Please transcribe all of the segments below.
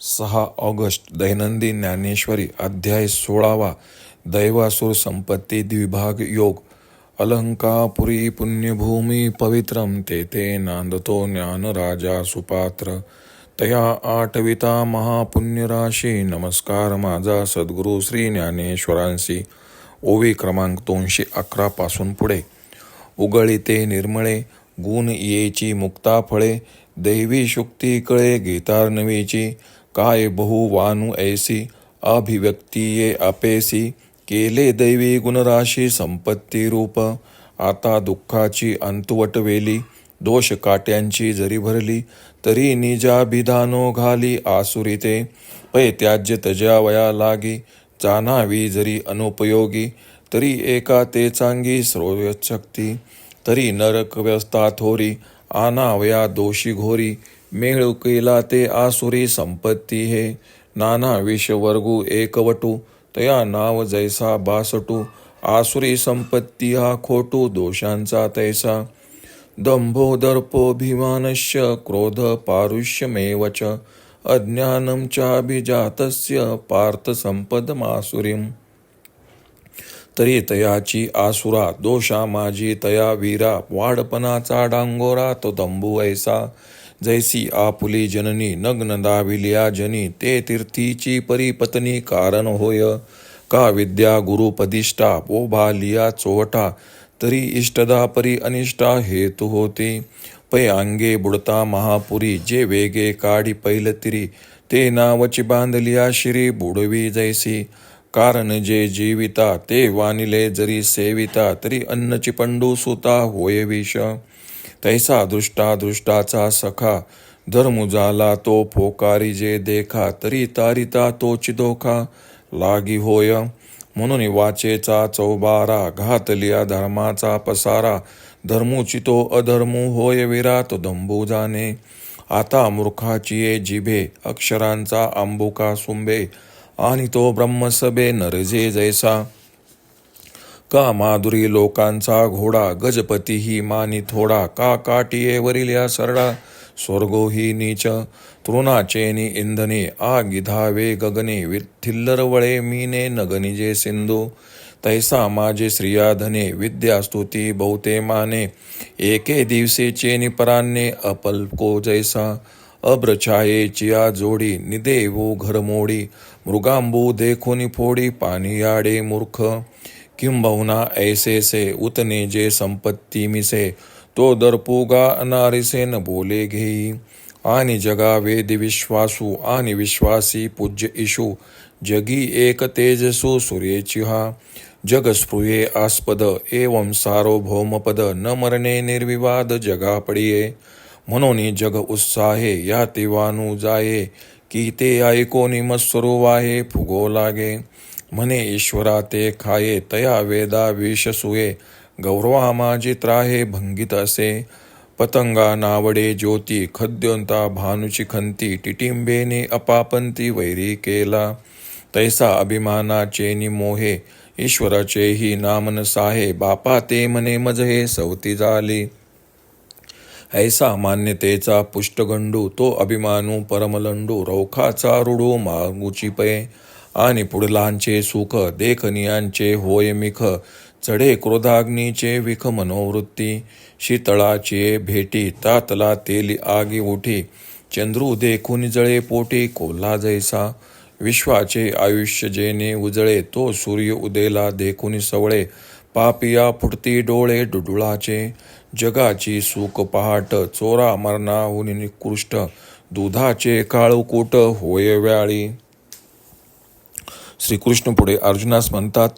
सहा ऑगस्ट दैनंदिन ज्ञानेश्वरी अध्याय सोळावा दैवासुर संपत्ती द्विभाग योग अलंकापुरी पुण्यभूमी पवित्रम तेथे नांदतो ज्ञान राजा सुपात्र तया आठविता महापुण्यराशी नमस्कार माझा सद्गुरू श्री ज्ञानेश्वरांशी ओवी क्रमांक दोनशे अकरा पासून पुढे. उगळीते निर्मळे गुण येची मुक्ता फळे दैवी शुक्ती कळे गीतार्णवीची काय बहुवानु ऐसी अभिव्यक्तीये अपेसी केले दैवी गुणराशी संपत्ती रूप आता दुःखाची अंतवट वेली दोष काट्यांची जरी भरली तरी निजाभिधानो घाली आसुरिते पै त्याज्य तजावया लागी जाणावी जरी अनुपयोगी तरी एका ते चांगी शक्ती तरी नरक व्यस्ता थोरी आनावया दोषी घोरी मेळ ते आसुरी संपत्ती हे नाना विषवर्गू एकवटू तया नाव जैसा बासटू आसुरी संपत्ती हा खोटू दोषांचा तैसा दंभो दर्पोभिमानश्च क्रोध पारुष्यमेव च अज्ञानं चाभिजातस्य पार्थ संपदमासुरीम् तरी तयाची आसुरा दोषा माझी तया वीरा वाढपणाचा डांगोरा तो दंभू ऐसा जैसी आपुली जननी नग्न दाविलिया जनी ते तीर्थीची परिपत्नी कारण होय. का विद्या गुरुपदिष्टा पोभा लिया चोवटा तरी इष्टदा परी अनिष्टा हेतू होती. पै अंगे बुडता महापुरी जे वेगे काढी पैलतिरी ते नावची बांधलिया शिरी बुडवी जैसी. कारण जे जीविता ते वानिले जरी सेविता तरी अन्नची पंडू सुता होय विष. तैसा दृष्टा दुष्टाचा सखा धर्म तो फोकारी जे देखा तरी तारिता तो चिदोखा लागी होय. म्हणून वाचेचा चौबारा घातलिया धर्माचा पसारा धर्मुचितो अधर्मू होय विरात दंबू जाणे. आता मूर्खाची ये जिभे अक्षरांचा आंबुका सुंबे आणि तो ब्रह्मसभे नरजे जैसा. का माधुरी लोकांचा घोडा गजपती ही मानी थोडा का काटिये वरील या सरडा? स्वर्गो ही नीच तृणाचेनी इंधने आ गिधावे गगने विठ्ठिल्लर वळे मीने नगनिजे सिंधू तैसा माझे श्रियाधने विद्यास्तुती बहुते माने एके दिवसेचे निपरान्ने अपल्को जैसा अब्रछाये चिया जोडी निदेवो घरमोडी मृगांबू देखोनी फोडी पाणी याडे मूर्ख किंबहुना ऐसेसे उतने जे संपत्ती मिसे तो दर्पुगा अनारिसे न बोले घेई। आणि जगा वेद विश्वासू आणि विश्वासी पूज्य इशू जगी एक तेजसू सूर्येची हा जग स्पृहे आस्पद, एवं सार्वभौमपद न मरणे निर्विवाद जगा पडिये। म्हणून जग उत्साहे, या तिवानू जाये। की ते ऐकोनी वाहे, फुगो लागे। म्हणे ईश्वरा ते खाये तया वेदा विषसुये गौरवा माझी त्राहे भंगित असे. पतंगा नावडे ज्योती खद्योंता भानुची खंती टिटिंबेने अपापंती वैरी केला. तैसा अभिमानाचे निमोहे ईश्वराचेही नामन साहे बापा ते मने मजहे सवती झाली ऐसा मान्यतेचा पुष्टगंडू तो अभिमानू परमलंडू रौखाचा रुडू मागुची पै आणि पुढलांचे सुख देखनियांचे होय मिख चढे क्रोधाग्नीचे विख मनोवृत्ती शीतळाचे भेटी तातला तेली आगी उठी चंद्रू देखून जळे पोटी कोल्हा जैसा विश्वाचे आयुष्य जेने उजळे तो सूर्य उदेला देखून सवळे पापिया फुटती डोळे डुडुळाचे जगाची सुख पहाट चोरा मरणाहून निकृष्ट दुधाचे काळूकूट होय व्याळी. श्रीकृष्ण पुढे अर्जुनास म्हणतात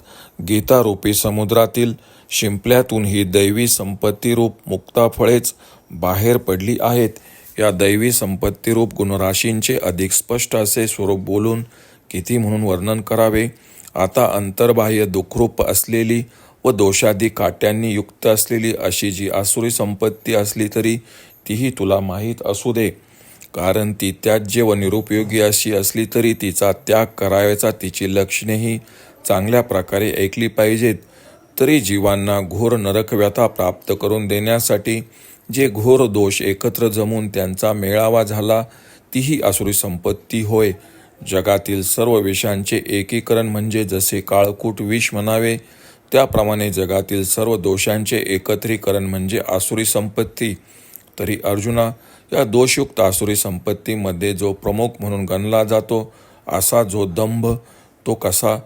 गीतारूपी समुद्रातील शिंपल्यातून ही दैवी संपत्तीरूप मुक्ताफळेच मुक्ता फळेच बाहेर पडली आहेत. या दैवी संपत्तीरूप गुणराशींचे अधिक स्पष्ट असे स्वरूप बोलून किती म्हणून वर्णन करावे? आता अंतर्बाह्य दुःखरूप असलेली व दोषादी काट्यांनी युक्त असलेली अशी जी आसुरी संपत्ती असली तरी तीही तुला माहीत असू दे. कारण ती त्याज्य व निरुपयोगी अशी असली तरी तिचा त्याग करायचा तिची लक्षणेही चांगल्या प्रकारे ऐकली पाहिजेत. तरी जीवांना घोर नरकव्यथा प्राप्त करून देण्यासाठी जे घोर दोष एकत्र जमून त्यांचा मेळावा झाला तीही असुरी संपत्ती होय. जगातील सर्व विषांचे एकीकरण म्हणजे जसे काळकूट विष म्हणावे त्याप्रमाणे जगातील सर्व दोषांचे एकत्रीकरण म्हणजे आसुरी संपत्ती. तरी अर्जुना या दोषयुक्त आसुरी संपत्तीमध्ये जो प्रमुख म्हणून गणला जातो असा जो दंभ तो कसा?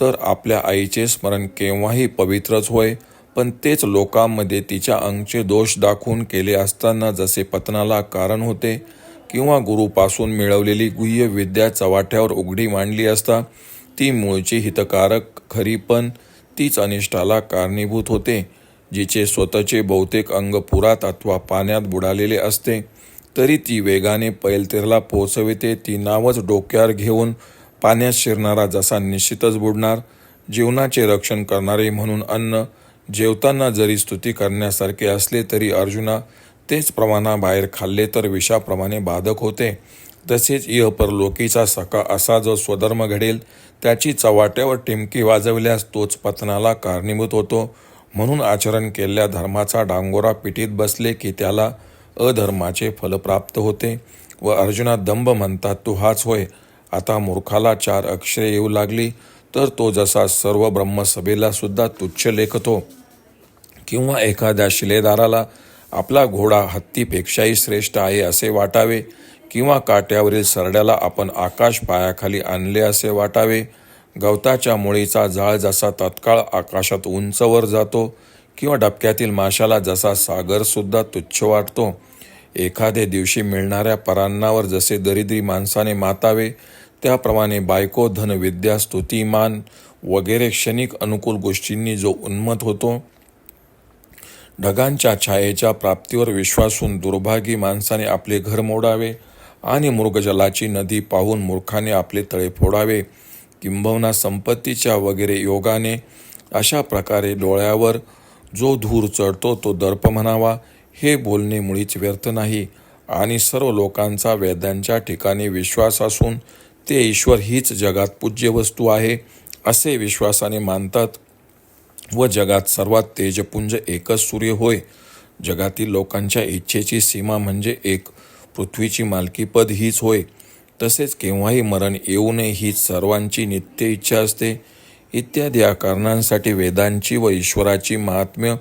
तर आपल्या आईचे स्मरण केव्हाही पवित्रच होय पण तेच लोकांमध्ये तिच्या अंगचे दोष दाखवून केले असताना जसे पतनाला कारण होते किंवा गुरुपासून मिळवलेली गुह्य विद्या चवाठ्यावर उघडी मांडली असता ती मूळची हितकारक खरी पण तीच अनिष्टाला कारणीभूत होते. जिचे स्वतःचे बहुतेक अंग पुरात अथवा पाण्यात बुडालेले असते तरी ती वेगाने पैलतीरला पोहोचविते ती नावच डोक्यावर घेऊन पाण्यात शिरणारा जसा निश्चितच बुडणार जीवनाचे रक्षण करणारे म्हणून अन्न जेवताना जरी स्तुती करण्यासारखे असले तरी अर्जुना तेच प्रमाणाबाहेर खाल्ले तर विषाप्रमाणे बाधक होते. तसेच इहपरलोकीचा सका असा जो स्वधर्म घडेल त्याची चवाट्यावर टिमकी वाजवल्यास तोच पतनाला कारणीभूत होतो. म्हणून आचरण केलेल्या धर्माचा डांगोरा पिटीत बसले की त्याला अधर्माचे फल प्राप्त होते व अर्जुना दंभ म्हणतात तू हाच होय. आता मूर्खाला चार अक्षरे येऊ लागली तर तो जसा सर्व ब्रह्मसभेला सुद्धा तुच्छ लेखतो. किंवा एखाद्या शिलेदाराला आपला घोडा हत्तीपेक्षाही श्रेष्ठ आहे असे वाटावे किंवा काट्यावरील सरड्याला आपण आकाश पायाखाली आणले असे वाटावे गवताच्या मुळीचा जाळ जसा तत्काळ आकाशात उंचवर जातो किंवा डबक्यातील माशाला जसा सागरसुद्धा तुच्छ वाटतो एखाद्या दिवशी मिळणाऱ्या परांनावर जसे दरिद्री माणसाने मातावे त्याप्रमाणे बायको धन विद्या स्तुतिमान वगैरे क्षणिक अनुकूल गोष्टींनी जो उन्मत होतो ढगांच्या छायेच्या प्राप्तीवर विश्वासून दुर्भागी माणसाने आपले घर मोडावे आणि मृगजलाची नदी पाहून मूर्खाने आपले तळे फोडावे किंबहुना संपत्तीच्या वगैरे योगाने अशा प्रकारे डोळ्यावर जो धूर चढतो तो दर्प म्हणावा. हे बोलणे मुळीच व्यर्थ नाही. आणि सर्व लोकांचा वेदांच्या ठिकाणी विश्वास असून ते ईश्वर हीच जगात पूज्य वस्तू आहे असे विश्वासाने मानतात. व जगात सर्वात तेजपुंज एकच सूर्य होय. जगातील लोकांच्या इच्छेची सीमा म्हणजे एक. पृथ्वीची मालकीपद हीच होय. तसेच केव्हाही मरण येऊ नये ही सर्वांची नित्य इच्छा असते. इत्यादी या कारणांसाठी वेदांची व ईश्वराची महात्म्य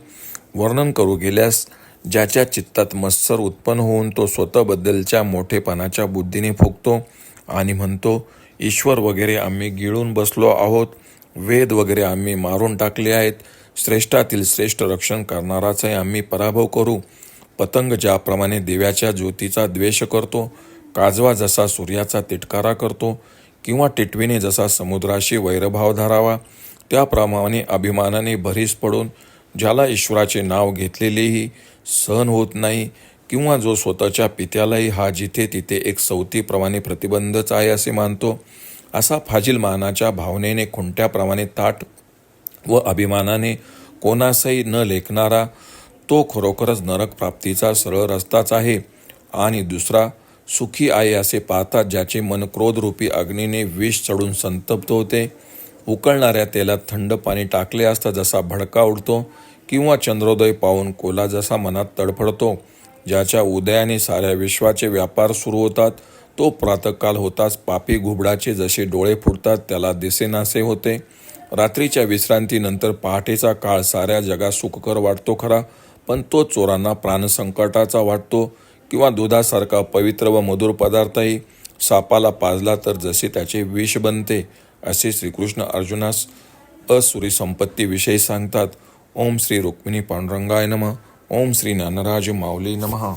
वर्णन करू गेल्यास ज्याच्या चित्तात मत्सर उत्पन्न होऊन तो स्वतःबद्दलच्या मोठेपणाच्या बुद्धीने फुगतो आणि म्हणतो ईश्वर वगैरे आम्ही गिळून बसलो आहोत. वेद वगैरे आम्ही मारून टाकले आहेत. श्रेष्ठातील श्रेष्ठ रक्षण करणाराचाही आम्ही पराभव करू. पतंग ज्याप्रमाणे देव्याच्या ज्योतीचा द्वेष करतो काजवा जसा सूर्याचा तिटकारा करतो किंवा टिटवीने जसा समुद्राशी वैरभाव धरावा त्याप्रमाणे अभिमानाने भरीस पडून ज्याला ईश्वराचे नाव घेतलेलेही सहन होत नाही किंवा जो स्वतःच्या पित्यालाही हा जिथे तिथे एक सवतीप्रमाणे प्रतिबंधच आहे असे मानतो असा फाजील मानाच्या भावनेने खुंट्याप्रमाणे ताट व अभिमानाने कोणासही न लेखणारा तो खरोखरच नरक प्राप्तीचा सरळ रस्ताच आहे आणि दुसरा सुखी आहे असे पाहतात ज्याचे मन क्रोधरूपी अग्नीने विष चढून संतप्त होते. उकळणाऱ्या तेलात थंड पाणी टाकले असता जसा भडका उडतो किंवा चंद्रोदय पाहून कोला जसा मनात तडफडतो ज्याच्या उदयाने साऱ्या विश्वाचे व्यापार सुरू होतात तो प्रातकाल होताच पापी घुबडाचे जसे डोळे फुटतात त्याला दिसेनासे होते. रात्रीच्या विश्रांतीनंतर पहाटेचा काळ साऱ्या जगात सुखकर वाटतो खरा पण तो चोरांना प्राणसंकटाचा वाटतो. किंवा दुधासारखा पवित्र व मधुर पदार्थही सापाला पाजला तर जसे त्याचे विष बनते असे श्रीकृष्ण अर्जुनास असुरी संपत्तीविषयी सांगतात. ओम श्री रुक्मिणी पांडुरंगाय नम. ओम श्री ज्ञानराज माऊली नमः.